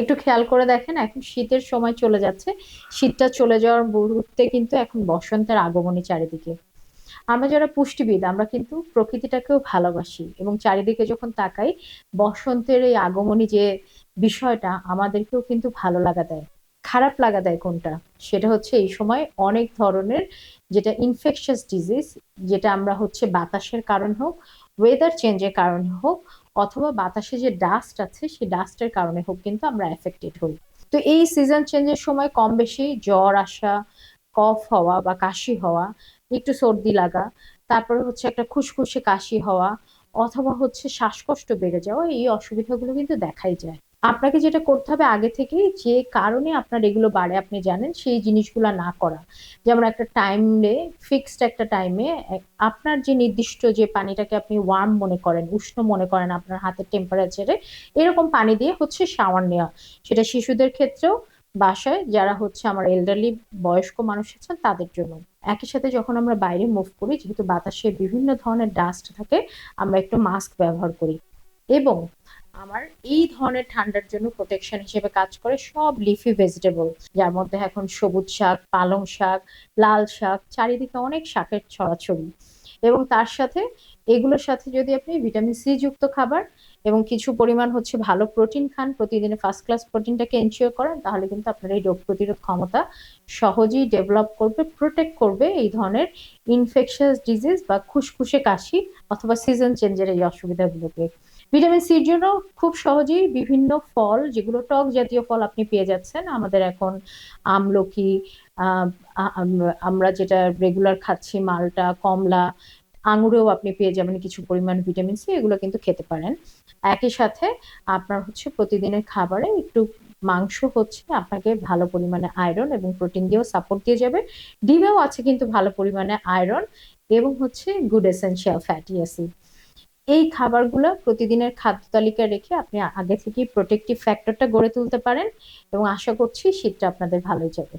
একটু খেয়াল করে দেখেন, এখন শীতের সময় চলে যাচ্ছে। শীতটা চলে যাওয়ার মুহূর্তে কিন্তু এখন বসন্তের আগমনী চারিদিকে। আমরা যারা পুষ্টিবিদ, আমরা কিন্তু প্রকৃতিটাকেও ভালোবাসি এবং চারিদিকে যখন তাকাই, বসন্তের এই আগমনী যে বিষয়টা আমাদেরকেও কিন্তু ভালো লাগা দেয়। খারাপ লাগা দেয় কোনটা? সেটা হচ্ছে এই সময় অনেক ধরনের যেটা ইনফেকশাস ডিজিজ যেটা আমরা হচ্ছে বাতাসের কারণ হোক ওয়েদার চেঞ্জের কারণে হোক, অথবা বাতাসে যে ডাস্ট আছে সেই ডাস্টের কারণে হোক কিন্তু আমরা এফেক্টেড হই। তো এই সিজন চেঞ্জের সময় কম বেশি জ্বর আসা কফ হওয়া বা কাশি হওয়া, একটু সর্দি লাগা, তারপরে হচ্ছে একটা খুসখুসে কাশি হওয়া, অথবা হচ্ছে শ্বাসকষ্ট বেড়ে যাওয়া, এই অসুবিধাগুলো কিন্তু দেখাই যায়। আপনাকে যেটা করতে হবে আগে থেকেই যে কারণে আপনার এগুলো বাড়ে, আপনি জানেন সেই জিনিসগুলো না করা। যেমন একটা টাইমে ফিক্সড একটা টাইমে আপনার যে নির্দিষ্ট যে পানিটাকে আপনি ওয়ার্ম মনে করেন, উষ্ণ মনে করেন আপনার হাতের টেম্পারেচারে এরকম পানি দিয়ে হচ্ছে শাওয়ার নেওয়া। সেটা শিশুদের ক্ষেত্রেও, বাসায় যারা হচ্ছে আমার এল্ডারলি বয়স্ক মানুষ আছেন তাদের জন্য। একই সাথে যখন আমরা বাইরে মুভ করি, যেহেতু বাতাসে বিভিন্ন ধরনের ডাস্ট থাকে, আমরা একটু মাস্ক ব্যবহার করি। এবং আমার এই ধরনের ঠান্ডার জন্য প্রোটেকশন হিসেবে কাজ করে সব লিফি ভেজিটেবল যার মধ্যে এখন সবুজ শাক, পালং শাক, লাল শাক, চারিদিকে অনেক শাকের ছড়াছড়ি। এবং তার সাথে এগুলোর সাথে যদি আপনি ভিটামিন সি যুক্ত খাবার এবং কিছু পরিমাণ হচ্ছে ভালো প্রোটিন খান, প্রতিদিনে ফার্স্ট ক্লাস প্রোটিনটাকে এনশিওর করেন, তাহলে কিন্তু আপনার এই রোগ প্রতিরোধ ক্ষমতা সহজেই ডেভেলপ করবে প্রোটেক্ট করবে এই ধরনের ইনফেকশাস ডিজিজ বা খুসখুসে কাশি অথবা সিজন চেঞ্জের এই অসুবিধাগুলোকে। ভিটামিন সির জন্য খুব সহজেই বিভিন্ন ফল, যেগুলো টক জাতীয় ফল আপনি পেয়ে যাচ্ছেন, আমাদের এখন আমলকি আমরা যেটা রেগুলার খাচ্ছি, মালটা, কমলা আঙুরেও আপনি পেয়ে যাবেন কিছু পরিমাণ ভিটামিন সি এগুলো কিন্তু খেতে পারেন। একই সাথে আপনার হচ্ছে প্রতিদিনের খাবারে একটু মাংস হচ্ছে আপনাকে ভালো পরিমাণে আয়রন এবং প্রোটিন দিয়েও সাপোর্ট দিয়ে যাবে। ডিমেও আছে কিন্তু ভালো পরিমাণে আয়রন এবং হচ্ছে গুড এসেন্সিয়াল ফ্যাটি অ্যাসিড এই খাবারগুলো প্রতিদিনের খাদ্য তালিকায় রেখে আপনি আগে থেকেই প্রোটেক্টিভ ফ্যাক্টরটা গড়ে তুলতে পারেন এবং আশা করছি শীতটা আপনাদের ভালোই যাবে।